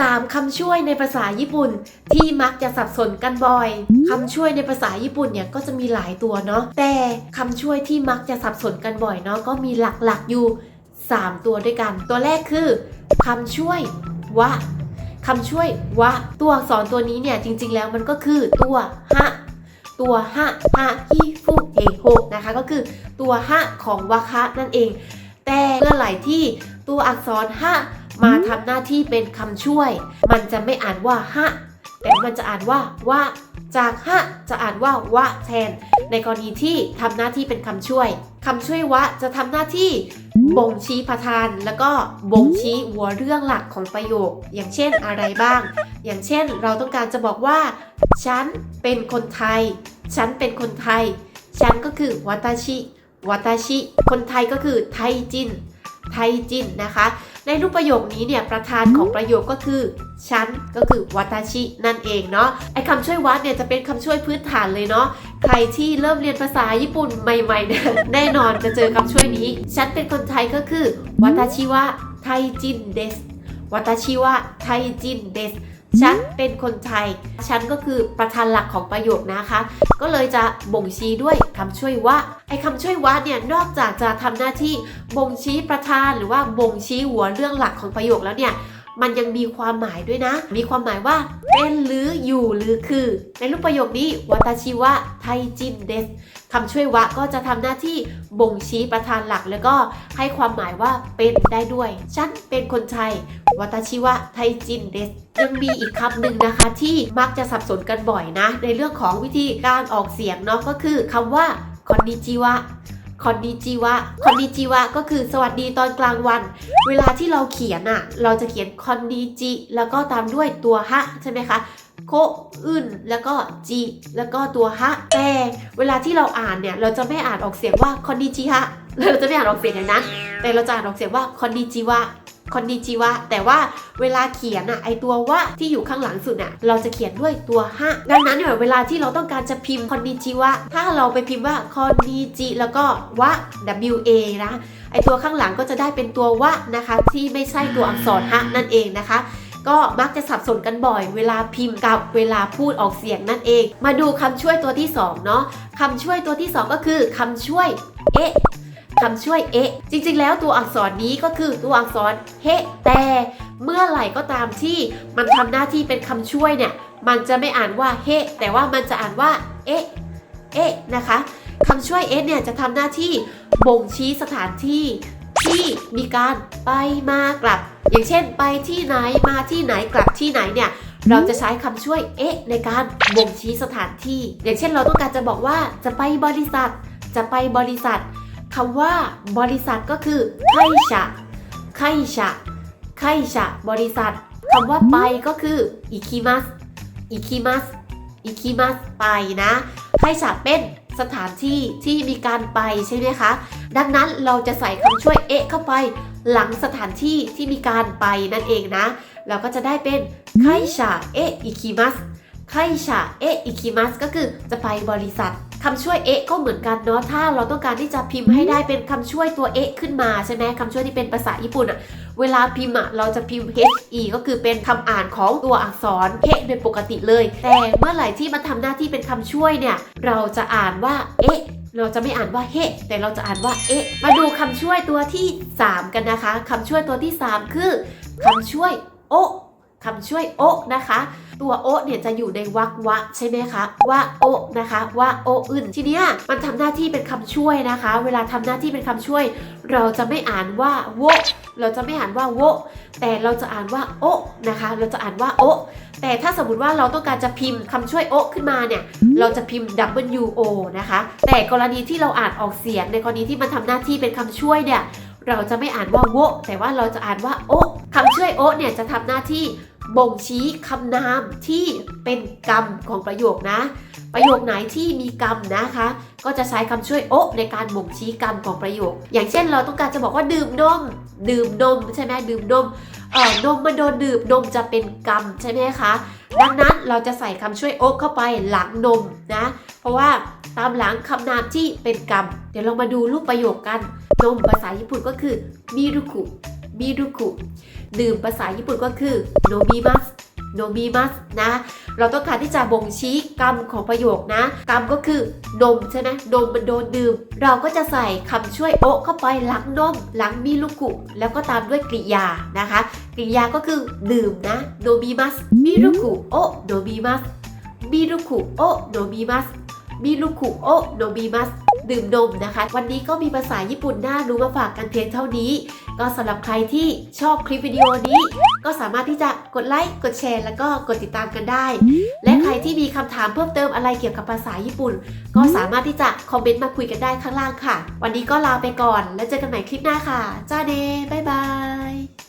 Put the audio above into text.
3คำช่วยในภาษาญี่ปุ่น ที่มักจะสับสนกันบ่อยคำช่วยในภาษาญี่ปุ่นเนี่ยก็จะมีหลายตัวเนาะแต่คำช่วยที่มักจะสับสนกันบ่อยเนาะก็มีหลักๆอยู่ 3 ตัวด้วยกัน ตัวแรกคือคำช่วยวะคำช่วยวะตัวอักษรตัวนี้เนี่ยจริง ๆ แล้วมันก็คือตัวฮะตัวฮะฮะฮิฟุเอโฮนะคะก็คือตัวฮะของวะคะนั่นเอง แต่เมื่อไหร่ที่ตัวอักษรฮะ มาทำหน้าที่เป็นคำช่วย มันจะไม่อ่านว่าฮะแต่มันจะอ่านว่าวะจากฮะจะอ่านว่าวะแทน ในกรณีที่ทำหน้าที่เป็นคำช่วยคำช่วยวะจะทำหน้าที่บ่งชี้ประธาน แล้วก็บ่งชี้หัวเรื่องหลักของประโยค อย่างเช่นอะไรบ้าง อย่างเช่น เราต้องการจะบอกว่า ฉันเป็นคนไทย ฉันเป็นคนไทย ฉันก็คือวาตาชิวาตาชิ คนไทยก็คือไทจิน ไทจินนะคะ ในรูปประโยคนี้เนี่ยประธานของประโยคก็คือฉันก็คือวัตชินั่นเองเนาะไอคำช่วยวัดเนี่ยจะเป็นคำช่วยพื้นฐานเลยเนาะใครที่เริ่มเรียนภาษาญี่ปุ่นใหม่ๆเนี่ยแน่นอนจะเจอคำช่วยนี้ ฉันเป็นคนไทยก็คือวัตชิวะไทจินเดสวัตชิวะไทจินเดส ฉันเป็นคนไทย ฉันก็คือประธานหลักของประโยคนะคะ ก็เลยจะบ่งชี้ด้วยคำช่วยว่า ไอ้คำช่วยว่าเนี่ยนอกจากจะทำหน้าที่บ่งชี้ประธานหรือว่าบ่งชี้หัวเรื่องหลักของประโยคแล้วเนี่ย มันยังมีความหมายด้วยนะ มีความหมายว่าเป็นหรืออยู่หรือคือ ในรูปประโยคนี้วาตชิวะไทจินเดสคำช่วยวะก็จะทำหน้าที่บ่งชี้ประธานหลัก แล้วก็ให้ความหมายว่าเป็นได้ด้วย ฉันเป็นคนไทยวาตชิวะไทจินเดสยังมีอีกคำหนึ่งนะคะที่มักจะสับสนกันบ่อยนะ ในเรื่องของวิธีการออกเสียงเนาะก็คือคำว่าคอนนิจิวะ คอนดีจิวะคอนดีจิวะก็คือสวัสดีตอนกลางวัน เวลาที่เราเขียนอะเราจะเขียนคอนดีจิ แล้วก็ตามด้วยตัวฮะใช่ไหมคะโคอึนแล้วก็จิแล้วก็ตัวฮะแต่เวลาที่เราอ่านเนี่ยเราจะไม่อ่านออกเสียงว่าคอนดีจิฮะเราจะไม่อ่านออกเสียงอย่างนั้น แต่เราจะอ่านออกเสียงว่าคอนดีจิวะ คอนนิจิวะแต่ว่าเวลาเขียนอะไอตัววะที่อยู่ข้างหลังสุดอะเราจะเขียนด้วยตัวฮะดังนั้นเนี่ยเวลาที่เราต้องการจะพิมพ์คอนนิจิวะถ้าเราไปพิมพ์ว่าคอนนิจิแล้วก็วะ W A นะไอตัวข้างหลังก็จะได้เป็นตัววะนะคะ ที่ไม่ใช่ตัวอักษรฮะนั่นเองนะคะก็มักจะสับสนกันบ่อย เวลาพิมพ์กับเวลาพูดออกเสียงนั่นเอง มาดูคำช่วยตัวที่สองเนาะคำช่วยตัวที่สองก็คือคำช่วยเอะ คำช่วยเอะจริง ๆ แล้วตัวอักษรนี้ก็คือตัวอักษรเฮแต่ เมื่อไหร่ก็ตามที่มันทำหน้าที่เป็นคำช่วยเนี่ย มันจะไม่อ่านว่าเฮแต่ว่ามันจะอ่านว่าเอะเอะนะคะคำช่วยเอะเนี่ยจะทำหน้าที่บ่งชี้สถานที่ที่มีการไปมากลับ อย่างเช่น ไปที่ไหนมาที่ไหนกลับที่ไหนเนี่ยเราจะใช้คำช่วยเอ๊ะในการบ่งชี้สถานที่ อย่างเช่นเราต้องการจะบอกว่าจะไปบริษัท จะไปบริษัท คำว่าบริษัทก็คือไคชะไคชะไคชะบริษัทคำว่าไปก็คืออิคิมัสอิคิมัสอิคิมัสไปนะไคชะเป็นสถานที่ที่มีการไปใช่ไหมคะ ดังนั้นเราจะใส่คำช่วยเอะเข้าไป หลังสถานที่ที่มีการไปนั่นเองนะ เราก็จะได้เป็นไคชาเอะอิคิมัสไคชาเอะอิคิมัสก็คือจะไปบริษัท คำช่วยเอะก็เหมือนกันเนาะถ้าเราต้องการที่จะพิมพ์ให้ได้เป็นคำช่วยตัวเอะขึ้นมาใช่ไหมคำช่วยที่เป็นภาษาญี่ปุ่นอะเวลาพิมพ์อะเราจะพิมพ์ he ก็คือเป็นคำอ่านของตัวอักษร he โดยปกติเลย แต่เมื่อไหร่ที่มันทำหน้าที่เป็นคำช่วยเนี่ย เราจะอ่านว่าเอะเราจะไม่อ่านว่าเฮแต่เราจะอ่านว่าเอ๊ะ มาดูคำช่วยตัวที่ 3 กันนะคะคำช่วยตัวที่ 3 คือคำช่วยโอ คำช่วยโอะนะคะ ตัวโอะเนี่ยจะอยู่ในวรรควะใช่ไหมคะว่าโอะนะคะว่าโอะอื่นทีเนี้ยมันทำหน้าที่เป็นคำช่วยนะคะ เวลาทำหน้าที่เป็นคำช่วย เราจะไม่อ่านว่าโวเราจะไม่อ่านว่าโวแต่เราจะอ่านว่าโอะนะคะ เราจะอ่านว่าโอะแต่ถ้าสมมติว่าเราต้องการจะพิมพ์คำช่วยโอะขึ้นมาเนี่ย เราจะพิมพ์ W O นะคะ แต่กรณีที่เราอ่านออกเสียงในกรณีที่มันทำหน้าที่เป็นคำช่วยเนี่ยเราจะไม่อ่านว่าโวแต่ว่าเราจะอ่านว่าโอะคำช่วยโอะเนี่ยจะทำหน้าที่ บ่งชี้คำนามที่เป็นกรรมของประโยคนะ ประโยคไหนที่มีกรรมนะคะ ก็จะใช้คำช่วยโอะในการบ่งชี้กรรมของประโยค อย่างเช่นเราต้องการจะบอกว่าดื่มนมดื่มนมใช่ไหมดื่มนมเอ่อนมมันโดนดื่มนมจะเป็นกรรมใช่ไหมคะดังนั้นเราจะใส่คำช่วยโอะเข้าไปหลังนมนะ เพราะว่าตามหลังคำนามที่เป็นกรรม เดี๋ยวเรามาดูรูปประโยคกัน นมภาษาญี่ปุ่นก็คือมิรุคุมิรุคุ ดื่มภาษาญี่ปุ่นก็คือโนมิมัสโนมิมัสนะ เราต้องการที่จะบ่งชี้กรรมของประโยคนะ กรรมก็คือนมใช่ไหมนมมันโดนดื่ม เราก็จะใส่คำช่วยโอะเข้าไปหลังนมหลังมิลุกุแล้วก็ตามด้วยกริยานะคะ กริยาก็คือดื่มนะโนมิมัสมิลุกุโอะโนมิมัสมิลุกุโอะโนมิมัสมิลุกุโอะโนมิมัส ดื่มนมนะคะ วันนี้ก็มีภาษาญี่ปุ่นน่ารู้มาฝากกันเพียงเท่านี้ ก็สำหรับใครที่ชอบคลิปวิดีโอนี้ ก็สามารถที่จะกดไลค์กดแชร์ แล้วก็กดติดตามกันได้ และใครที่มีคำถามเพิ่มเติมอะไรเกี่ยวกับภาษาญี่ปุ่น ก็สามารถที่จะคอมเมนต์มาคุยกันได้ข้างล่างค่ะ วันนี้ก็ลาไปก่อนแล้วเจอกันใหม่คลิปหน้าค่ะจ้าเดบ๊ายบาย